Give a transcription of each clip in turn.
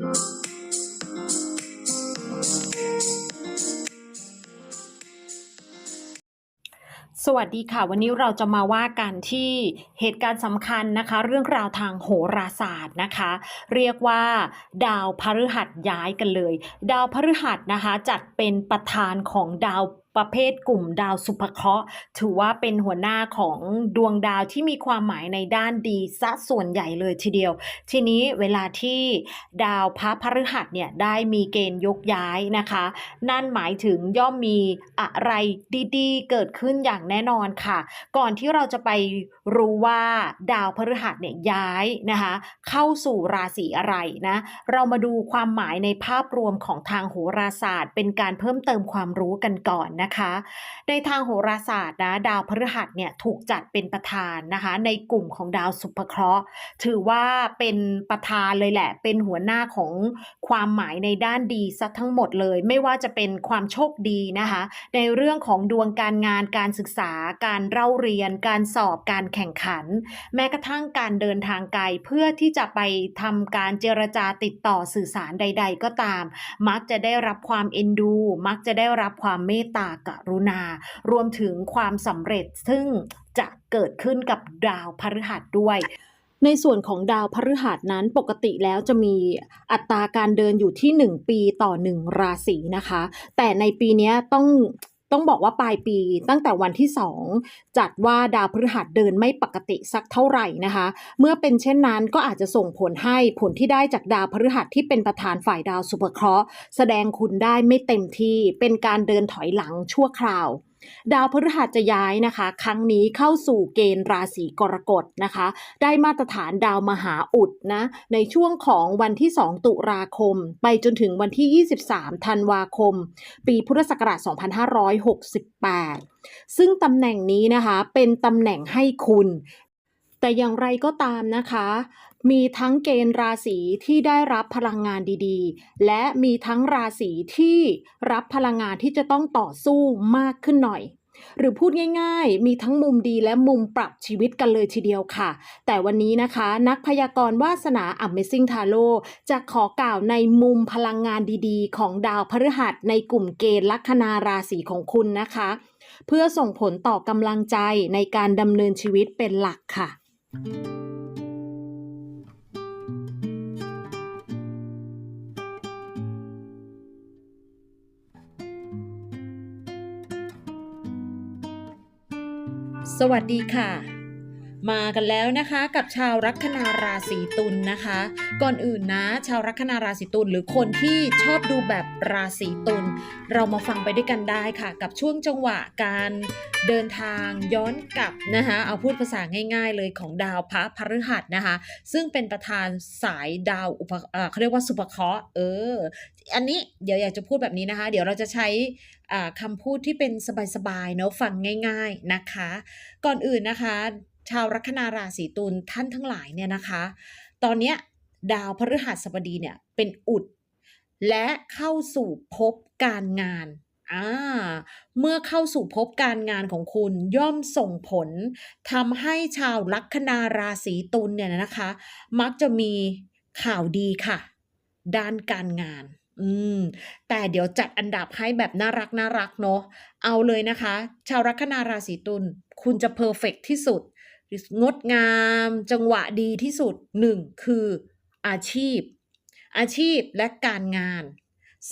สวัสดีค่ะ วันนี้เราจะมาว่ากันที่เหตุการณ์สำคัญนะคะ เรื่องราวทางโหราศาสตร์นะคะ เรียกว่าดาวพฤหัสย้ายกันเลย ดาวพฤหัสนะคะจัดเป็นประธานของดาว ประเภทกลุ่มดาวสุภเคราะห์ถือว่าเป็นหัวหน้าของดวงดาวที่มีความหมายในด้านดีซะส่วนใหญ่เลยทีเดียว ทีนี้เวลาที่ดาวพระพฤหัสเนี่ยได้มีเกณฑ์ยกย้ายนะคะ นั่นหมายถึงย่อมมีอะไรดีๆ เกิดขึ้นอย่างแน่นอนค่ะ ก่อนที่เราจะไปรู้ว่าดาวพฤหัสเนี่ยย้ายนะคะเข้าสู่ราศีอะไรนะเรามาดูความหมายในภาพรวมของทางโหราศาสตร์ เป็นการเพิ่มเติมความรู้กันก่อนนะคะในทางโหราศาสตร์นะดาวพฤหัสเนี่ยถูกจัดเป็นประธานนะคะ ในกลุ่มของดาวสุภเคราะห์ ถือว่าเป็นประธานเลยแหละ เป็นหัวหน้าของความหมายในด้านดีซะทั้งหมดเลย ไม่ว่าจะเป็นความโชคดีนะคะ ในเรื่องของดวงการงานการศึกษา การเล่าเรียน การสอบการแข่งขัน แม้กระทั่งการเดินทางไกลเพื่อที่จะไปทำการเจรจาติดต่อสื่อสารใด ๆ ก็ตาม มักจะได้รับความเอ็นดู มักจะได้รับความเมตตากรุณา รวมถึงความสำเร็จซึ่งจะเกิดขึ้นกับดาวพฤหัสด้วยในส่วนของดาวพฤหัสนั้นปกติแล้วจะมีอัตราการเดินอยู่ที่ 1 ปีต่อ 1 ราศีนะคะ แต่ในปีนี้ต้อง ต้องบอกว่าปลายปีตั้งแต่วันที่ 2 จัดว่าดาวพฤหัสเดินไม่ปกติสักเท่าไหร่นะคะ เมื่อเป็นเช่นนั้นก็อาจจะส่งผลให้ผลที่ได้จากดาวพฤหัสที่เป็นประธานฝ่ายดาวสุภเคราะห์ แสดงคุณได้ไม่เต็มที่เป็นการเดินถอยหลังชั่วคราว ดาวพฤหัสจะย้ายนะคะ ครั้งนี้เข้าสู่เกณฑ์ราศีกรกฎนะคะ ได้มาตรฐานดาวมหาอุดนะในช่วงของวันที่ 2 ตุลาคม ไปจนถึงวันที่ 23 ธันวาคม ปีพุทธศักราช 2568 ซึ่งตำแหน่งนี้นะคะเป็นตำแหน่งให้คุณแต่อย่างไรก็ตามนะคะ มีทั้งเกณฑ์ราศีที่ได้รับพลังงานดีๆ และมีทั้งราศีที่รับพลังงานที่จะต้องต่อสู้มากขึ้นหน่อย หรือพูดง่ายๆ มีทั้งมุมดีและมุมปรับชีวิตกันเลยทีเดียวค่ะ แต่วันนี้นะคะ นักพยากรณ์วาสนา Amazing Tarot จะขอกล่าวในมุมพลังงานดีๆ ของดาวพฤหัสในกลุ่มเกณฑ์ลัคนาราศีของคุณนะคะ เพื่อส่งผลต่อกำลังใจในการดำเนินชีวิตเป็นหลักค่ะ สวัสดีค่ะ มากันแล้วนะคะกับชาวลัคนาราศีตุลนะคะ ก่อนอื่นนะ ชาวลัคนาราศีตุลหรือคนที่ชอบดูแบบราศีตุลเรามาฟังไปด้วยกันได้ค่ะ กับช่วงจังหวะการเดินทางย้อนกลับนะคะเอาพูดภาษาง่าย ๆ เลยของดาวพระพฤหัสนะคะ ซึ่งเป็นประธานสายดาวอุปเอ่อเขาเรียกว่าสุภเคราะห์เออ อันนี้เดี๋ยวอยากจะพูดแบบนี้นะคะ เดี๋ยวเราจะใช้คำพูดที่เป็นสบายๆเนาะฟังง่าย ๆนะคะ ก่อนอื่นนะคะ ชาวลัคนาราศีตุลท่านทั้งหลายเนี่ยนะคะ ตอนนี้ดาวพฤหัสบดีเนี่ยเป็นอุด และเข้าสู่ภพการงานอ่าเมื่อเข้าสู่ภพการงานของคุณย่อมส่งผลทำให้ชาวลัคนาราศีตุลเนี่ยนะคะ มักจะมีข่าวดีค่ะ ด้านการงาน อืม แต่เดี๋ยวจัดอันดับให้แบบน่ารักน่ารักเนาะเอาเลยนะคะ ชาวลัคนาราศีตุลคุณจะเพอร์เฟกที่สุด งดงามจังหวะดีที่สุดหนึ่งคืออาชีพ อาชีพและการงาน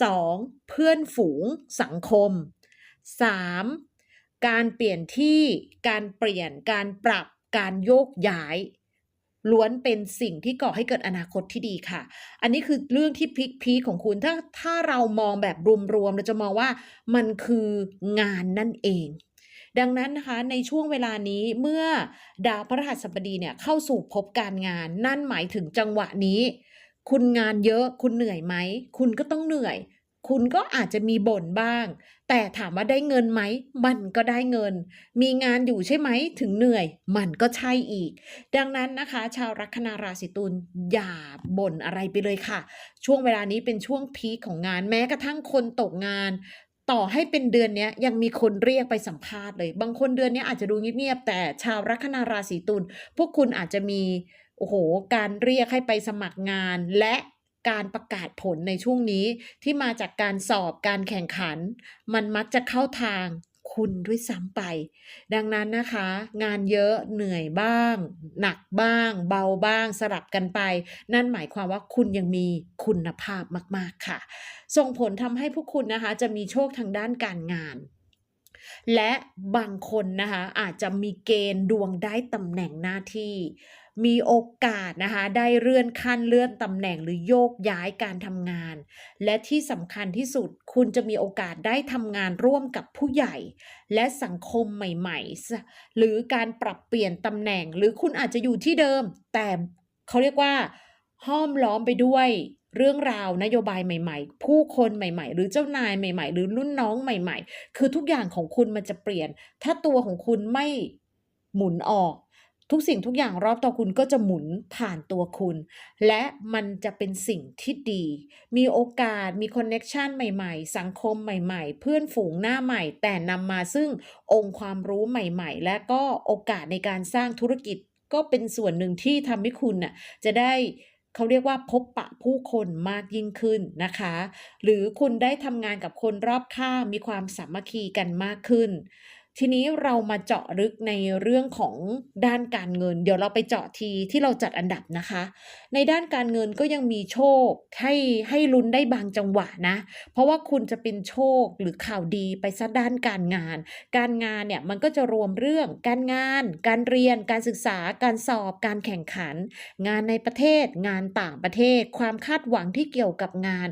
2. เพื่อนฝูงสังคม 3. การเปลี่ยนที่การเปลี่ยนการปรับการโยกย้ายล้วนเป็นสิ่งที่ก่อให้เกิดอนาคตที่ดีค่ะ อันนี้คือเรื่องที่พลิกพีของคุณ ถ้าถ้าเรามองแบบรวมๆเราจะมองว่ามันคืองานนั่นเอง ดังนั้นนะคะในช่วงเวลานี้เมื่อดาวพฤหัสบดีเนี่ยเข้าสู่ภพการงาน นั่นหมายถึงจังหวะนี้ คุณงานเยอะคุณเหนื่อยไหม คุณก็ต้องเหนื่อย คุณก็อาจจะมีบ่นบ้าง แต่ถามว่าได้เงินไหม มันก็ได้เงิน มีงานอยู่ใช่ไหมถึงเหนื่อย มันก็ใช่อีก ดังนั้นนะคะ ชาวลัคนาราศีตุลอย่าบ่นอะไรไปเลยค่ะ ช่วงเวลานี้เป็นช่วงพีคของงานแม้กระทั่งคนตกงาน ต่อให้เป็นเดือนนี้ยังมีคนเรียกไปสัมภาษณ์เลย บางคนเดือนนี้อาจจะดูเงียบๆแต่ชาวลัคนาราศีตุลพวกคุณอาจจะมีโอ้โห การเรียกให้ไปสมัครงานและการประกาศผลในช่วงนี้ที่มาจากการสอบการแข่งขัน มันมักจะเข้าทาง คุณด้วยซ้ำไป ดังนั้นนะคะ งานเยอะเหนื่อยบ้าง หนักบ้าง เบาบ้าง สลับกันไป นั่นหมายความว่าคุณยังมีคุณภาพมาก ๆค่ะ ส่งผลทำให้พวกคุณนะคะ จะมีโชคทางด้านการงาน และบางคนนะคะอาจจะมีเกณฑ์ดวงได้ตำแหน่งหน้าที่ มีโอกาสนะคะได้เลื่อนขั้นเลื่อนตำแหน่งหรือโยกย้ายการทำงาน และที่สำคัญที่สุดคุณจะมีโอกาสได้ทำงานร่วมกับผู้ใหญ่ และสังคมใหม่ๆ หรือการปรับเปลี่ยนตำแหน่ง หรือคุณอาจจะอยู่ที่เดิม แต่เขาเรียกว่าห้อมล้อมไปด้วย เรื่องราวนโยบายใหม่ ๆ ผู้คนใหม่ ๆ หรือเจ้านายใหม่ ๆ หรือรุ่นน้องใหม่ ๆ คือทุกอย่างของคุณมันจะเปลี่ยน ถ้าตัวของคุณไม่หมุนออก ทุกสิ่งทุกอย่างรอบตัวคุณก็จะหมุนผ่านตัวคุณ และมันจะเป็นสิ่งที่ดี มีโอกาสมีคอนเน็ชันใหม่ ๆ สังคมใหม่ ๆ เพื่อนฝูงหน้าใหม่ แต่นำมาซึ่งองค์ความรู้ใหม่ ๆ และก็โอกาสในการสร้างธุรกิจก็เป็นส่วนหนึ่งที่ทำให้คุณน่ะจะได้ เขาเรียกว่าพบปะผู้คนมากยิ่งขึ้นนะคะ หรือคุณได้ทำงานกับคนรอบข้างมีความสามัคคีกันมากขึ้น ทีนี้เรามาเจาะลึกในเรื่องของด้านการเงิน เดี๋ยวเราไปเจาะทีที่เราจัดอันดับนะคะ ในด้านการเงินก็ยังมีโชคให้ให้ลุ้นได้บางจังหวะนะ เพราะว่าคุณจะเป็นโชคหรือข่าวดีไปซะด้านการงาน การงานเนี่ยมันก็จะรวมเรื่องการงาน การเรียน การศึกษา การสอบ การแข่งขัน งานในประเทศ งานต่างประเทศ ความคาดหวังที่เกี่ยวกับงาน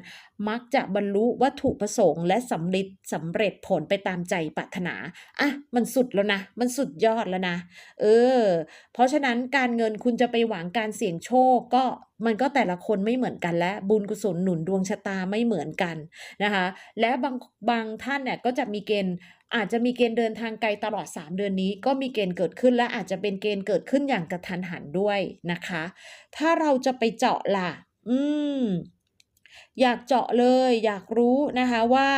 มักจะบรรลุวัตถุประสงค์และสำเร็จสำเร็จผลไปตามใจปรารถนา อะ มันสุดแล้วนะ มันสุดยอดแล้วนะ เออ เพราะฉะนั้นการเงินคุณจะไปหวังการเสี่ยงโชคก็มันก็แต่ละคนไม่เหมือนกันและบุญกุศลหนุนดวงชะตาไม่เหมือนกันนะคะ และบางบางท่านเนี่ยก็จะมีเกณฑ์อาจจะมีเกณฑ์เดินทางไกลตลอด 3 เดือนนี้ ก็มีเกณฑ์เกิดขึ้นและอาจจะเป็นเกณฑ์เกิดขึ้นอย่างกระทันหันด้วยนะคะ ถ้าเราจะไปเจาะล่ะ อืม อยากเจาะเลยอยากรู้นะคะว่า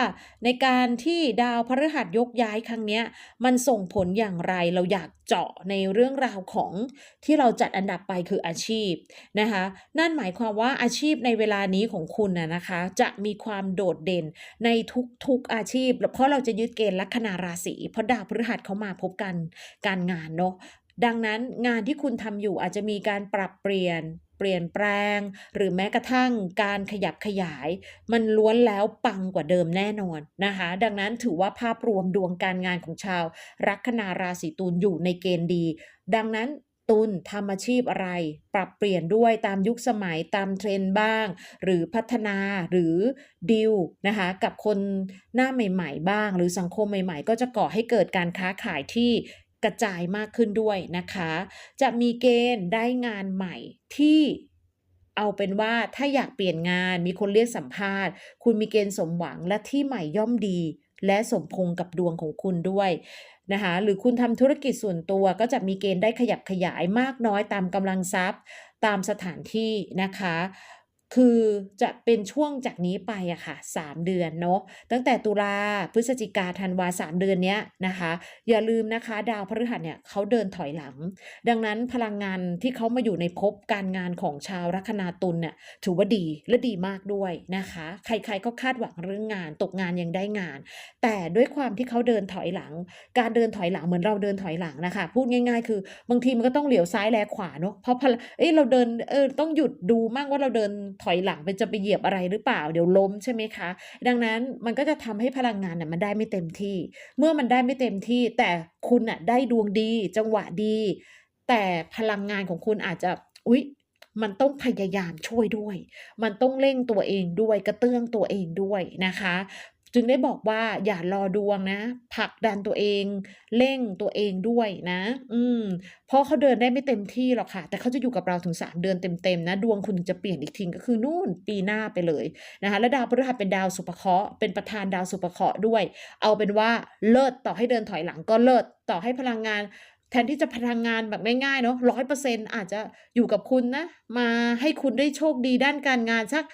ในการที่ดาวพฤหัสยกย้ายครั้งนี้มันส่งผลอย่างไรเราอยากเจาะในเรื่องราวของที่เราจัดอันดับไปคืออาชีพนะคะนั่นหมายความว่าอาชีพในเวลานี้ของคุณน่ะนะคะ จะมีความโดดเด่นในทุกๆอาชีพ เพราะเราจะยึดเกณฑ์ลัคนาราศีเพราะดาวพฤหัสเขามาพบกันการงานเนาะดังนั้นงานที่คุณทำอยู่อาจจะมีการปรับเปลี่ยน เปลี่ยนแปลง หรือแม้กระทั่งการขยับขยาย มันล้วนแล้วปังกว่าเดิมแน่นอนนะคะ ดังนั้นถือว่าภาพรวมดวงการงานของชาว ลัคนาราศีตุลอยู่ในเกณฑ์ดี ดังนั้นตุลทำอาชีพอะไร ปรับเปลี่ยนด้วยตามยุคสมัยตามเทรนด์บ้าง หรือพัฒนาหรือดิวนะคะกับคนหน้าใหม่ ๆ บ้าง หรือสังคมใหม่ ๆ ก็จะก่อให้เกิดการค้าขายที่ กระจายมากขึ้นด้วยนะคะ จะมีเกณฑ์ได้งานใหม่ที่เอาเป็นว่าถ้าอยากเปลี่ยนงานมีคนเรียกสัมภาษณ์ คุณมีเกณฑ์สมหวังและที่ใหม่ย่อมดี และสมพงกับดวงของคุณด้วยนะคะหรือคุณทำธุรกิจส่วนตัวก็จะมีเกณฑ์ได้ขยับขยายมากน้อยตามกำลังทรัพย์ ตามสถานที่นะคะ คือจะเป็นช่วงจากนี้ไปอะค่ะ 3 เดือนเนาะตั้งแต่ตุลาพฤศจิกาธันวา3เดือนเนี้ยนะคะ อย่าลืมนะคะ ดาวพฤหัสเนี่ยเขาเดินถอยหลัง ดังนั้นพลังงานที่เขามาอยู่ในภพการงานของชาวลัคนาตุลเนี่ยถือว่าดีและดีมากด้วยนะคะ ใครๆก็คาดหวังเรื่องงาน ตกงานยังได้งาน แต่ด้วยความที่เขาเดินถอยหลัง การเดินถอยหลังเหมือนเราเดินถอยหลังนะคะ พูดง่าย ๆ คือบางทีมันก็ต้องเหลียวซ้ายแลขวาเนาะเพราะพลเอ้ยเราเดินเออต้องหยุดดูมั่งว่าเราเดินถอยหลังไปจะไปเหยียบอะไรหรือเปล่า เดี๋ยวล้มใช่ไหมคะ ดังนั้นมันก็จะทำให้พลังงานเนี่ยมันได้ไม่เต็มที่ เมื่อมันได้ไม่เต็มที่ แต่คุณน่ะได้ดวงดี จังหวะดี แต่พลังงานของคุณอาจจะอุ๊ยมันต้องพยายามช่วยด้วย มันต้องเร่งตัวเองด้วย กระเตื้องตัวเองด้วยนะคะ จึงได้บอกว่าอย่ารอดวงนะผลักดันตัวเองเร่งตัวเองด้วยนะ อืมเพราะเขาเดินได้ไม่เต็มที่หรอกค่ะ แต่เขาจะอยู่กับเราถึง 3 เดือนเต็มๆนะ ดวงคุณถึงจะเปลี่ยนอีกทีก็คือนู่นปีหน้าไปเลยนะคะและดาวพฤหัสเป็นดาวสุภเคราะห์เป็นประธานดาวสุภเคราะห์ด้วย เอาเป็นว่าเลิศต่อให้เดินถอยหลังก็เลิศต่อให้พลังงาน แทนที่จะพลังงานแบบง่ายๆเนาะ100%อร์เซ็นอาจจะอยู่กับคุณนะ มาให้คุณได้โชคดีด้านการงานสัก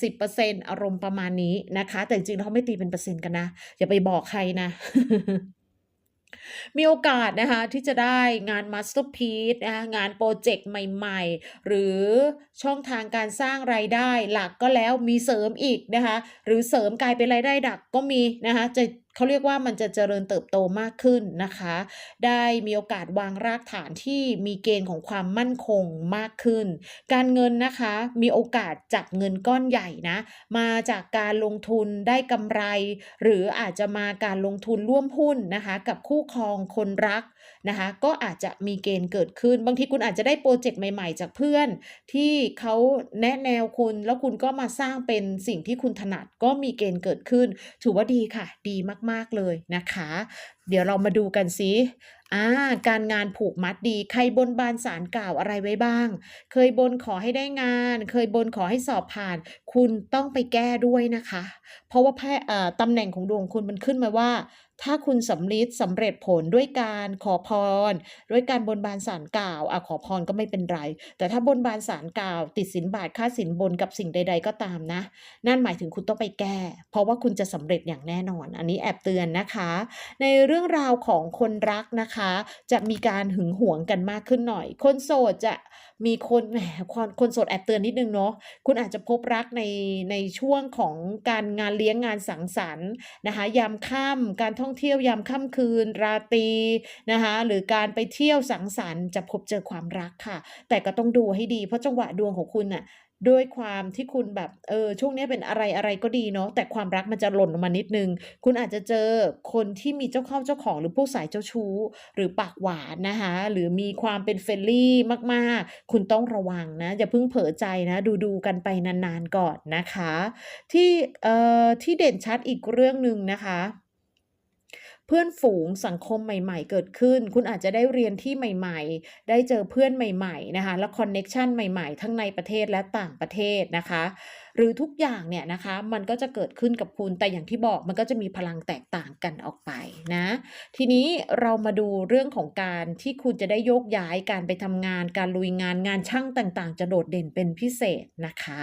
80%อารมณ์ประมาณนี้นะคะ แต่จริงๆเขาไม่ตีเป็นเปอร์เซ็นต์กันนะ อย่าไปบอกใครนะมีโอกาสนะคะที่จะได้งาน Masterpiece นะคะงานโปรเจกต์ใหม่ๆ หรือช่องทางการสร้างรายได้หลักก็แล้วมีเสริมอีกนะคะหรือเสริมกลายเป็นรายได้ดักก็มีนะคะจะ เขาเรียกว่ามันจะเจริญเติบโตมากขึ้นนะคะ ได้มีโอกาสวางรากฐานที่มีเกณฑ์ของความมั่นคงมากขึ้น การเงินนะคะมีโอกาสจับเงินก้อนใหญ่นะ มาจากการลงทุนได้กำไร หรืออาจจะมาการลงทุนร่วมหุ้นนะคะ กับคู่ครองคนรัก นะคะก็อาจจะมีเกณฑ์เกิดขึ้น บางทีคุณอาจจะได้โปรเจกต์ใหม่ๆ จากเพื่อน ที่เขาแนะแนวคุณแล้วคุณก็มาสร้างเป็นสิ่งที่คุณถนัดก็มีเกณฑ์เกิดขึ้น ถือว่าดีค่ะ ดีมากๆเลยนะคะ เดี๋ยวเรามาดูกันสิอ่าการงานผูกมัดดี ใครบนบานสารกล่าวอะไรไว้บ้าง เคยบนขอให้ได้งาน เคยบนขอให้สอบผ่าน คุณต้องไปแก้ด้วยนะคะ เพราะว่าแพเอ่อตำแหน่งของดวงคุณมันขึ้นมาว่า ถ้าคุณสำลิดสำเร็จผลด้วยการขอพร ด้วยการบนบานสารกล่าวอะขอพรก็ไม่เป็นไร แต่ถ้าบนบานสารกล่าว ติดสินบาทค่าสินบนกับสิ่งใด ๆ ก็ตามนะ นั่นหมายถึงคุณต้องไปแก้ เพราะว่าคุณจะสำเร็จอย่างแน่นอน อันนี้แอบเตือนนะคะ ในเรื่องราวของคนรักนะคะ จะมีการหึงหวงกันมากขึ้นหน่อย คนโสดจะ มีคนแหมคนคนโสดแอบเตือนนิดนึงเนาะคุณอาจจะพบรักในในช่วงของการงานเลี้ยงงานสังสรรค์นะคะยามค่ำการท่องเที่ยวยามค่ำคืน ราตรีนะคะหรือการไปเที่ยวสังสรรค์จะพบเจอความรักค่ะ แต่ก็ต้องดูให้ดีเพราะจังหวะดวงของคุณน่ะ ด้วยความที่คุณแบบเออช่วงนี้เป็นอะไรอะไรก็ดีเนาะแต่ความรักมันจะหล่นลงมานิดนึง คุณอาจจะเจอคนที่มีเจ้าเข้าเจ้าของหรือพวกสายเจ้าชู้ หรือปากหวานนะคะหรือมีความเป็นเฟรนลี่มากๆ คุณต้องระวังนะ อย่าเพิ่งเผลอใจนะดูดูกันไปนานๆก่อนนะคะ ที่เอ่อที่เด่นชัดอีกเรื่องหนึ่งนะคะ เพื่อนฝูงสังคมใหม่ๆ เกิดขึ้น คุณอาจจะได้เรียนที่ใหม่ๆ ได้เจอเพื่อนใหม่ๆนะคะและคอนเน็กชันใหม่ๆ ทั้งในประเทศและต่างประเทศนะคะ หรือทุกอย่างเนี่ยนะคะมันก็จะเกิดขึ้นกับคุณแต่อย่างที่บอกมันก็จะมีพลังแตกต่างกันออกไปนะ ทีนี้เรามาดูเรื่องของการที่คุณจะได้โยกย้ายการไปทำงาน การลุยงานงานช่างต่างๆ จะโดดเด่นเป็นพิเศษนะคะ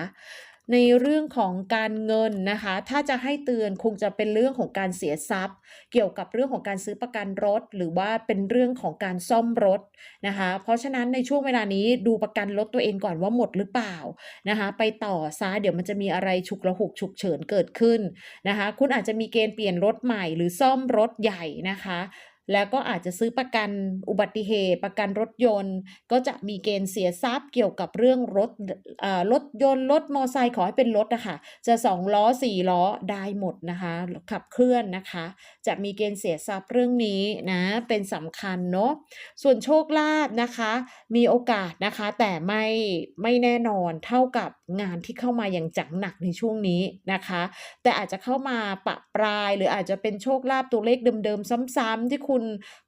ในเรื่องของการเงินนะคะ ถ้าจะให้เตือนคงจะเป็นเรื่องของการเสียทรัพย์ เกี่ยวกับเรื่องของการซื้อประกันรถ หรือว่าเป็นเรื่องของการซ่อมรถนะคะ เพราะฉะนั้นในช่วงเวลานี้ดูประกันรถตัวเองก่อนว่าหมดหรือเปล่านะคะ ไปต่อซะเดี๋ยวมันจะมีอะไรฉุกละหุกฉุกเฉินเกิดขึ้นนะคะ คุณอาจจะมีเกณฑ์เปลี่ยนรถใหม่หรือซ่อมรถใหญ่นะคะ แล้วก็อาจจะซื้อประกันอุบัติเหตุ ประกันรถยนต์ ก็จะมีเกณฑ์เสียทรัพย์เกี่ยวกับเรื่องรถเอ่อรถยนต์รถมอไซค์ขอให้เป็นรถอะคะจะสองล้อสี่ล้อได้หมดนะคะขับเคลื่อนนะคะ จะมีเกณฑ์เสียทรัพย์เรื่องนี้นะเป็นสำคัญเนาะส่วนโชคลาภนะคะ มีโอกาสนะคะแต่ไม่ไม่แน่นอนเท่ากับงานที่เข้ามาอย่างจังหนักในช่วงนี้นะคะ แต่อาจจะเข้ามาปะปราย หรืออาจจะเป็นโชคลาภตัวเลขเดิมๆ ซ้ำๆที่คุณ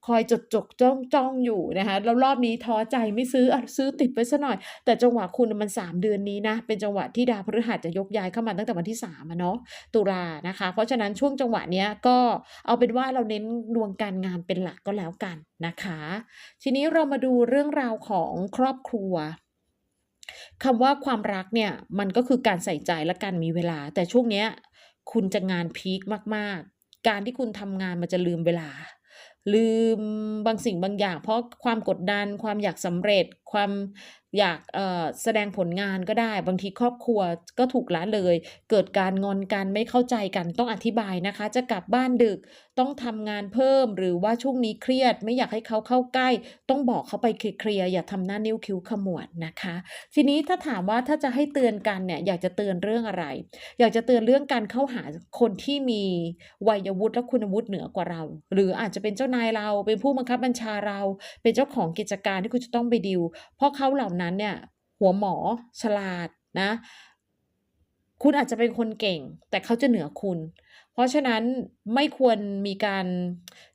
คอยจดจกจ้องจ้องอยู่นะคะแล้วรอบนี้ท้อใจไม่ซื้ออซื้อติดไปซะหน่อย แต่จังหวะคุณมัน 3 เดือนนี้นะ เป็นจังหวะที่ดาวพฤหัสจะยกย้ายเข้ามาตั้งแต่วันที่3อะเนาะตุลานะคะ เพราะฉะนั้นช่วงจังหวะเนี้ยก็เอาเป็นว่าเราเน้นดวงการงานเป็นหลักก็แล้วกันนะคะ ทีนี้เรามาดูเรื่องราวของครอบครัวคำว่าความรักเนี่ยมันก็คือการใส่ใจและการมีเวลา แต่ช่วงเนี้ยคุณจะงานพีคมากๆ การที่คุณทำงานมันจะลืมเวลา ลืมบางสิ่งบางอย่าง เพราะความกดดันความอยากสำเร็จความอยากเอ่อแสดงผลงานก็ได้ บางทีครอบครัวก็ถูกละเลย เกิดการงอนกันไม่เข้าใจกันต้องอธิบายนะคะ จะกลับบ้านดึกต้องทำงานเพิ่ม หรือว่าช่วงนี้เครียด ไม่อยากให้เขาเข้าใกล้ ต้องบอกเขาไปเคลียร์อย่าทำหน้านิ้วคิ้วขมวดนะคะ ทีนี้ถ้าถามว่าถ้าจะให้เตือนกันเนี่ยอยากจะเตือนเรื่องอะไร อยากจะเตือนเรื่องการเข้าหาคนที่มีวัยวุฒิและคุณวุฒิเหนือกว่าเรา หรืออาจจะเป็นเจ้านายเราเป็นผู้บังคับบัญชาเรา เป็นเจ้าของกิจการที่คุณจะต้องไปดิวเพราะเขาเหล่านั้นเนี่ยหัวหมอฉลาดนะ คุณอาจจะเป็นคนเก่ง แต่เขาจะเหนือคุณ เพราะฉะนั้นไม่ควรมีการ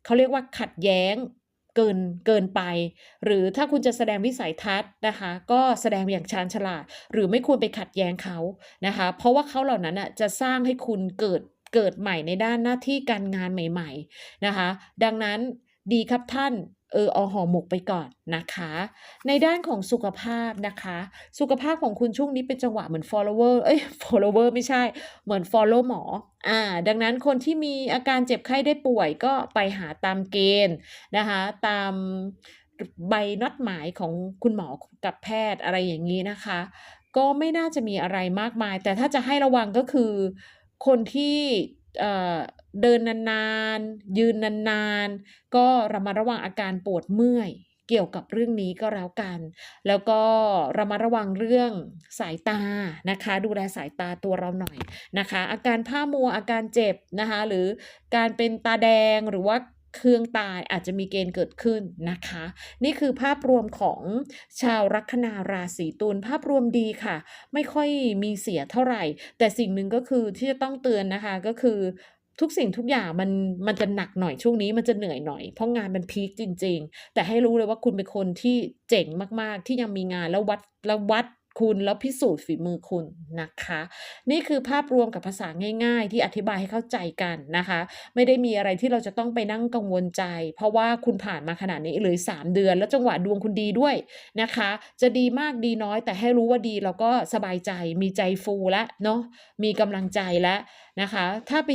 เขาเรียกว่าขัดแย้งเกินเกินไป หรือถ้าคุณจะแสดงวิสัยทัศน์นะคะ ก็แสดงอย่างชาญฉลาด หรือไม่ควรไปขัดแย้งเขานะคะ เพราะว่าเขาเหล่านั้นน่ะจะสร้างให้คุณเกิดเกิดใหม่ในด้านหน้าที่การงานใหม่ ๆนะคะ ดังนั้นดีครับท่าน เออเอาห่อหมกไปก่อนนะคะ ในด้านของสุขภาพนะคะ สุขภาพของคุณช่วงนี้เป็นจังหวะเหมือน follower เอ้ย follower ไม่ใช่ เหมือน follow หมอ อ่า ดังนั้นคนที่มีอาการเจ็บไข้ได้ป่วยก็ไปหาตามเกณฑ์นะคะ ตามใบนัดหมายของคุณหมอกับแพทย์อะไรอย่างนี้นะคะ ก็ไม่น่าจะมีอะไรมากมาย แต่ถ้าจะให้ระวังก็คือคนที่ เอ่อเดินนานๆ ยืนนานๆ ก็ระมัดระวังอาการปวดเมื่อยเกี่ยวกับเรื่องนี้ก็แล้วกัน แล้วก็ระมัดระวังเรื่องสายตานะคะ ดูแลสายตาตัวเราหน่อยนะคะ อาการผ้ามัวอาการเจ็บนะคะ หรือการเป็นตาแดงหรือว่า เครื่องตายอาจจะมีเกณฑ์เกิดขึ้นนะคะ นี่คือภาพรวมของชาวลัคนาราศีตุลภาพรวมดีค่ะ ไม่ค่อยมีเสียเท่าไหร่ แต่สิ่งหนึ่งก็คือที่จะต้องเตือนนะคะก็คือทุกสิ่งทุกอย่างมันมันจะหนักหน่อยช่วงนี้มันจะเหนื่อยหน่อย เพราะงานมันพีคจริง ๆ แต่ให้รู้เลยว่าคุณเป็นคนที่เจ๋งมากๆ ที่ยังมีงานแล้ววัดแล้ววัด คุณแล้วพิสูจน์ฝีมือคุณนะคะ นี่คือภาพรวมกับภาษาง่าย ๆ ที่อธิบายให้เข้าใจกันนะคะ ไม่ได้มีอะไรที่เราจะต้องไปนั่งกังวลใจ เพราะว่าคุณผ่านมาขนาดนี้เลย 3 เดือน แล้วจังหวะดวงคุณดีด้วยนะคะ จะดีมากดีน้อย แต่ให้รู้ว่าดีเราก็สบายใจมีใจฟูแล้วเนาะมีกำลังใจแล้วนะคะ ถ้าไป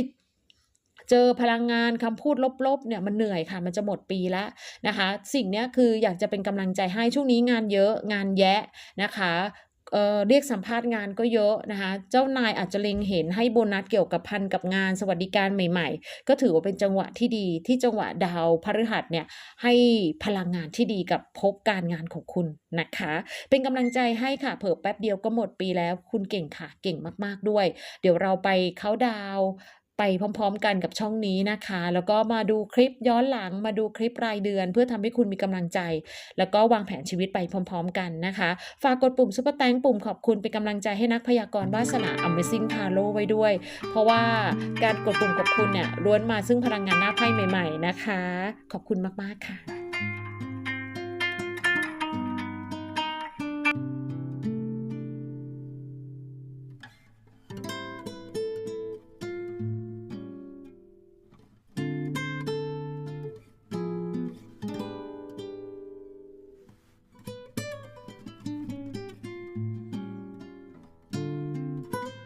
เจอพลังงานคำพูดลบๆเนี่ยมันเหนื่อยค่ะมันจะหมดปีแล้วนะคะ สิ่งนี้คืออยากจะเป็นกำลังใจให้ช่วงนี้งานเยอะงานแยะนะคะ เออเรียกสัมภาษณ์งานก็เยอะนะคะ เจ้านายอาจจะเล็งเห็นให้โบนัสเกี่ยวกับพันกับงานสวัสดิการใหม่ ๆ ก็ถือว่าเป็นจังหวะที่ดีที่จังหวะดาวพฤหัสเนี่ยให้พลังงานที่ดีกับภพการงานของคุณนะคะ เป็นกำลังใจให้ค่ะเผิ่แป๊บเดียวก็หมดปีแล้วคุณเก่งค่ะเก่งมากๆด้วย เดี๋ยวเราไปเขาดาว ไปพร้อม ๆ กันกับช่องนี้นะคะ แล้วก็มาดูคลิปย้อนหลังมาดูคลิปรายเดือน เพื่อทำให้คุณมีกำลังใจ แล้วก็วางแผนชีวิตไปพร้อม ๆ กันนะคะ ฝากกดปุ่มซุปเปอร์แตงปุ่มขอบคุณเป็นกำลังใจให้นักพยากรณ์วาสนา Amazing Tarot ไว้ด้วย เพราะว่าการกดปุ่มขอบคุณเนี่ยล้วนมาซึ่งพลังงานหน้าไพ่ใหม่ ๆ นะคะ ขอบคุณมากๆค่ะ